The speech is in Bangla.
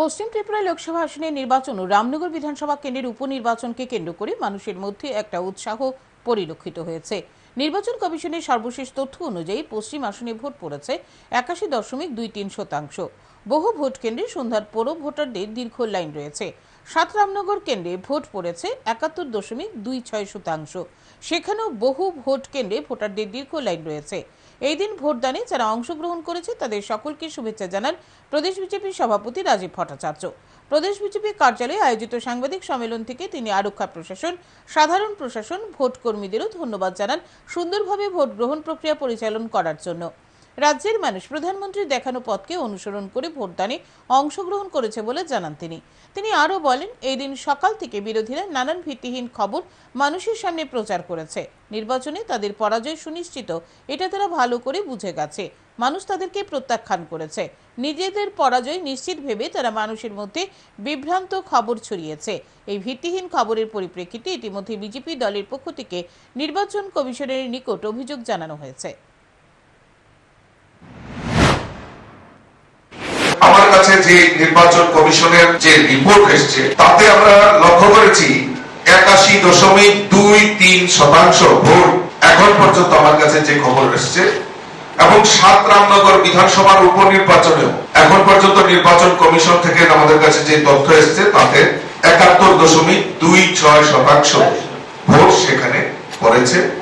পশ্চিম ত্রিপুরা লোকসভা আসনের নির্বাচন ও রামনগর বিধানসভা কেন্দ্রের উপনির্বাচনকে কেন্দ্র করে মানুষের মধ্যে একটা উৎসাহ পরিলক্ষিত হয়েছে। নির্বাচন কমিশনের সর্বশেষ তথ্য অনুযায়ী পশ্চিম আসনে ভোট পড়েছে একাশি দশমিক দুই তিন শতাংশ। বহু ভোট কেন্দ্রে সন্ধ্যার পরও ভোটারদের দীর্ঘ লাইন রয়েছে। সাত রামনগর কেন্দ্রে ভোট পড়েছে একাত্তর দশমিক দুই ছয় শতাংশ। সেখানেও বহু ভোট কেন্দ্রে ভোটারদের দীর্ঘ লাইন রয়েছে। এই দিন ভোটদানে যারা অংশগ্রহণ করেছে তাদের সকলকে শুভেচ্ছা জানান প্রদেশ বিজেপির সভাপতি রাজীব ভট্টাচার্য। প্রদেশ বিজেপি কার্যালয়ে আয়োজিত সাংবাদিক সম্মেলন থেকে তিনি আরক্ষা প্রশাসন, সাধারণ প্রশাসন ভোট কর্মীদেরও ধন্যবাদ জানান সুন্দরভাবে ভোট গ্রহণ প্রক্রিয়া পরিচালন করার জন্য। রাজ্যের মানুষ প্রধানমন্ত্রীর দেখানো পথকে অনুসরণ করে ভোটদানে অংশগ্রহণ করেছে বলে জানান তিনি। তিনি আরও বলেন, এই দিন সকাল থেকে বিরোধীরা নানান ভিত্তিহীন খবর মানুষের সামনে প্রচার করেছে। নির্বাচনে তাদের পরাজয় সুনিশ্চিত, এটা তারা ভালো করে বুঝে গেছে। মানুষ তাদেরকে প্রত্যাখ্যান করেছে। নিজেদের পরাজয় নিশ্চিত ভেবে তারা মানুষের মধ্যে বিভ্রান্ত খবর ছড়িয়েছে। এই ভিত্তিহীন খবরের পরিপ্রেক্ষিতে ইতিমধ্যে বিজেপি দলের পক্ষ থেকে নির্বাচন কমিশনের নিকট অভিযোগ জানানো হয়েছে। কাছে যে নির্বাচন কমিশনের যে রিপোর্ট এসছে, তাতে আমরা লক্ষ্য করেছি একাশি দশমিক দুই তিন শতাংশ ভোট এখন পর্যন্ত আমার কাছে যে খবর এসছে, এবং সাত রামনগর বিধানসভার উপনির্বাচনেও এখন পর্যন্ত নির্বাচন কমিশন থেকে আমাদের কাছে যে তথ্য এসছে, তাতে একাত্তর দশমিক দুই ছয় শতাংশ ভোট সেখানে পড়েছে।